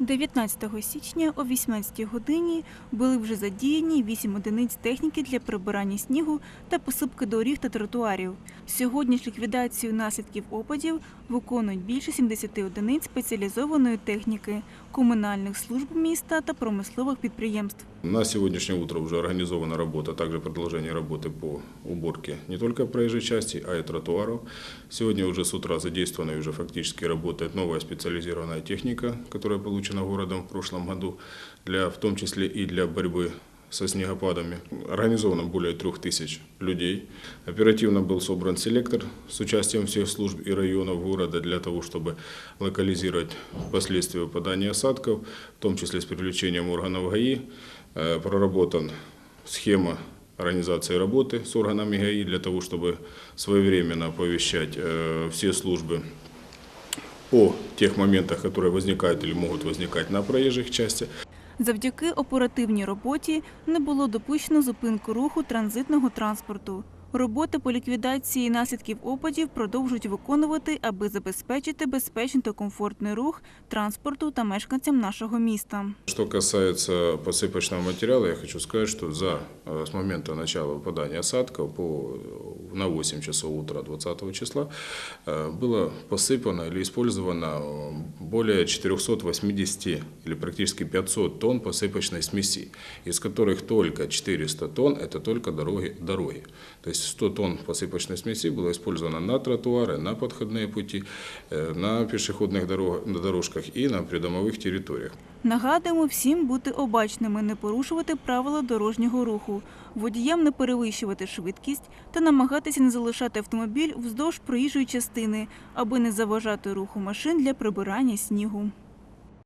19 січня о 18 годині були вже задіяні 8 одиниць техніки для прибирання снігу та посипки доріг та тротуарів. Сьогодні ж ліквідацію наслідків опадів виконують більше 70 одиниць спеціалізованої техніки, комунальних служб міста та промислових підприємств. На сегодняшнее утро уже организована работа, также продолжение работы по уборке не только проезжей части, а и тротуаров. Сегодня уже с утра задействована и уже фактически работает новая специализированная техника, которая получена городом в прошлом году, для, в том числе и для борьбы со снегопадами. Организовано более трех тысяч людей. Оперативно был собран селектор с участием всех служб и районов города для того, чтобы локализировать последствия выпадания осадков, в том числе с привлечением органов ГАИ. Э, Проработан схема организации работы с органами ГАИ для того, чтобы своевременно оповещать э, все службы о тех моментах, которые возникают или могут возникать на проезжих частях. Завдяки оперативній роботі не було допущено зупинку руху транзитного транспорту. Роботи по ліквідації наслідків опадів продовжують виконувати, аби забезпечити безпечний та комфортний рух транспорту та мешканцям нашого міста. Что касается посыпочного материала, я хочу сказать, что за, э, с момента начала выпадания осадков по, на 8 часов утра 20 числа э, было посыпано или использовано э, более 480 или практически 500 тонн посыпочной смеси, из которых только 400 тонн – это только дороги, дороги. То есть 100 тонн посыпочной смеси было использовано на тротуары, на подходные пути, э, на пешеходных дорог- на дорожках и на придомовых территориях. Нагадуємо всім бути обачними, не порушувати правила дорожнього руху, водіям не перевищувати швидкість та намагатися не залишати автомобіль вздовж проїжджої частини, аби не заважати руху машин для прибирання снігу.